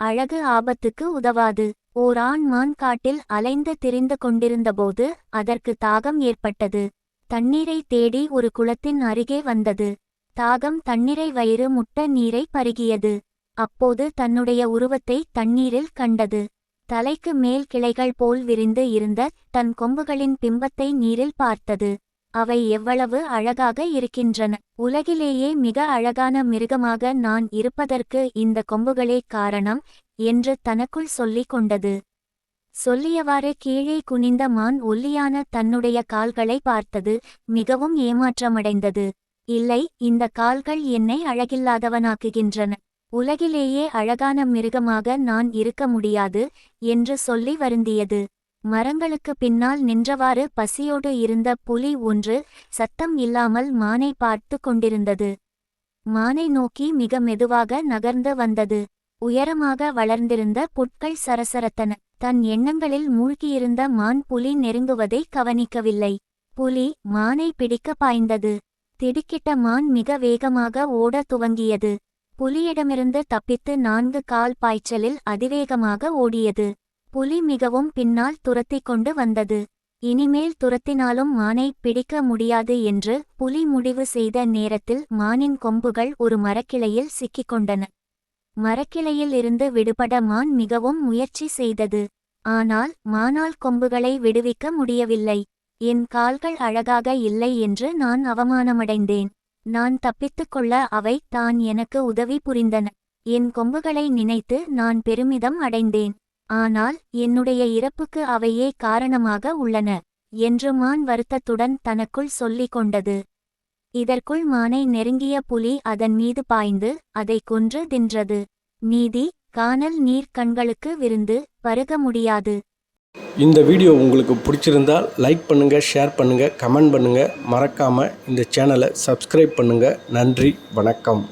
அழகு ஆபத்துக்கு உதவாது. ஓர் ஆண் மான் காட்டில் அலைந்து திரிந்து கொண்டிருந்தபோது அதற்கு தாகம் ஏற்பட்டது. தண்ணீரை தேடி ஒரு குளத்தின் அருகே வந்தது. தாகம் தண்ணீரை வயிறு முட்ட நீரை பருகியது. அப்போது தன்னுடைய உருவத்தை தண்ணீரில் கண்டது. தலைக்கு மேல் கிளைகள் போல் விரிந்து இருந்த தன் கொம்புகளின் பிம்பத்தை நீரில் பார்த்தது. அவை எவ்வளவு அழகாக இருக்கின்றன. உலகிலேயே மிக அழகான மிருகமாக நான் இருப்பதற்கு இந்த கொம்புகளே காரணம் என்று தனக்குள் சொல்லிக் கொண்டது. சொல்லியவாறு கீழே குனிந்த மான் ஒல்லியான தன்னுடைய கால்களை பார்த்தது மிகவும் ஏமாற்றமடைந்தது. இல்லை இந்த கால்கள் என்னை அழகில்லாதவனாக்குகின்றன. உலகிலேயே அழகான மிருகமாக நான் இருக்க முடியாது என்று சொல்லி வருந்தியது. மரங்களுக்கு பின்னால் நின்றவாறு பசியோடு இருந்த புலி ஒன்று சத்தம் இல்லாமல் மானை பார்த்து கொண்டிருந்தது. மானை நோக்கி மிக மெதுவாக நகர்ந்து வந்தது. உயரமாக வளர்ந்திருந்த புட்கள் சரசரத்தன. தன் எண்ணங்களில் மூழ்கியிருந்த மான் புலி நெருங்குவதை கவனிக்கவில்லை. புலி மானை பிடிக்க பாய்ந்தது. திடுக்கிட்ட மான் மிக வேகமாக ஓடத் துவங்கியது. புலியிடமிருந்து தப்பித்து நான்கு கால் பாய்ச்சலில் அதிவேகமாக ஓடியது. புலி மிகவும் பின்னால் துரத்திக் கொண்டு வந்தது. இனிமேல் துரத்தினாலும் மானை பிடிக்க முடியாது என்று புலி முடிவு செய்த நேரத்தில் மானின் கொம்புகள் ஒரு மரக்கிளையில் சிக்கிக்கொண்டன மரக்கிளையில் இருந்து விடுபட மான் மிகவும் முயற்சி செய்தது. ஆனால் மானால் கொம்புகளை விடுவிக்க முடியவில்லை. என் கால்கள் அழகாக இல்லை என்று நான் அவமானமடைந்தேன். நான் தப்பித்துக் கொள்ள அவை தான் எனக்கு உதவி புரிந்தன. என் கொம்புகளை நினைத்து நான் பெருமிதம் அடைந்தேன். ஆனால் என்னுடைய இறப்புக்கு அவையே காரணமாக உள்ளன என்று மான் வருத்தத்துடன் தனக்குள் சொல்லிக் கொண்டது. இதற்குள் மானை நெருங்கிய புலி அதன் மீது பாய்ந்து அதை கொன்று தின்றது. நீதி கானல் நீர் கண்களுக்கு விருந்து பருக முடியாது. இந்த வீடியோ உங்களுக்கு பிடிச்சிருந்தால் லைக் பண்ணுங்கள் ஷேர் பண்ணுங்கள் கமெண்ட் பண்ணுங்கள் மறக்காமல் இந்த சேனலை சப்ஸ்கிரைப் பண்ணுங்கள் நன்றி வணக்கம்.